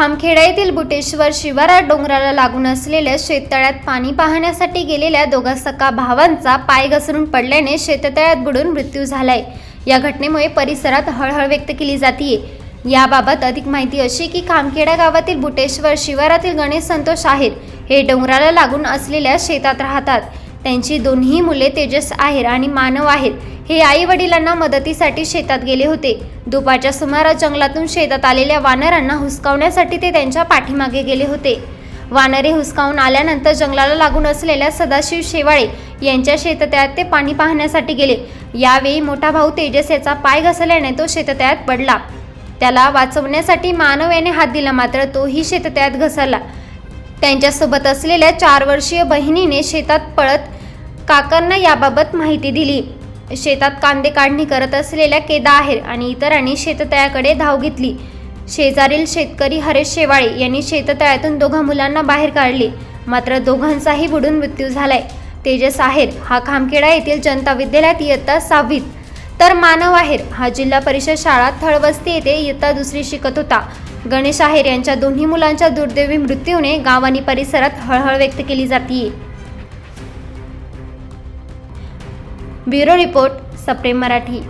खामखेडा येथील बुटेश्वर शिवारात डोंगराला लागून असलेल्या शेततळ्यात पाणी पाहण्यासाठी गेलेल्या दोघा सका भावांचा पाय घसरून पडल्याने शेततळ्यात बुडून मृत्यू झालाय. या घटनेमुळे परिसरात हळहळ व्यक्त केली जातीये. याबाबत अधिक माहिती अशी की खामखेडा गावातील बुटेश्वर शिवारातील गणेश संतोष आहेत. हे डोंगराला लागून असलेल्या शेतात राहतात. त्यांची दोन्ही मुले तेजस आहेर आणि मानव आहेत. हे आई वडिलांना मदतीसाठी शेतात गेले होते. दुपारच्या सुमारास जंगलातून शेतात आलेल्या वानरांना हुसकावण्यासाठी ते त्यांच्या पाठीमागे गेले होते. वानरे हुसकावून आल्यानंतर जंगलाला लागून असलेल्या सदाशिव शेवाळे यांच्या शेततळ्यात ते पाणी पाहण्यासाठी गेले. यावेळी मोठा भाऊ तेजस याचा पाय घसरल्याने तो शेततळ्यात पडला. त्याला वाचवण्यासाठी मानव याने हात दिला मात्र तोही शेततळ्यात घसरला. त्यांच्यासोबत असलेल्या चार वर्षीय बहिणीने शेतात पळत काकांना याबाबत माहिती दिली. शेतात कांदे काढणी करत असलेल्या केदा आहेर आणि इतरांनी शेततळ्याकडे धाव घेतली. शेजारील शेतकरी हरेश शेवाळे यांनी शेततळ्यातून दोघा मुलांना बाहेर काढले. मात्र दोघांचाही बुडून मृत्यू झालाय. तेजस आहेर हा खामखेडा येथील जनता विद्यालयात इयत्ता सहावीत. तर मानव आहेर हा जिल्हा परिषद शाळा थळवस्ती येथे इयत्ता दुसरी शिकत होता. गणेश आहेर यांच्या दोन्ही मुलांच्या दुर्दैवी मृत्यूने गाव आणि परिसरात हळहळ व्यक्त केली जाते ब्युरो रिपोर्ट सप्रेम मराठी.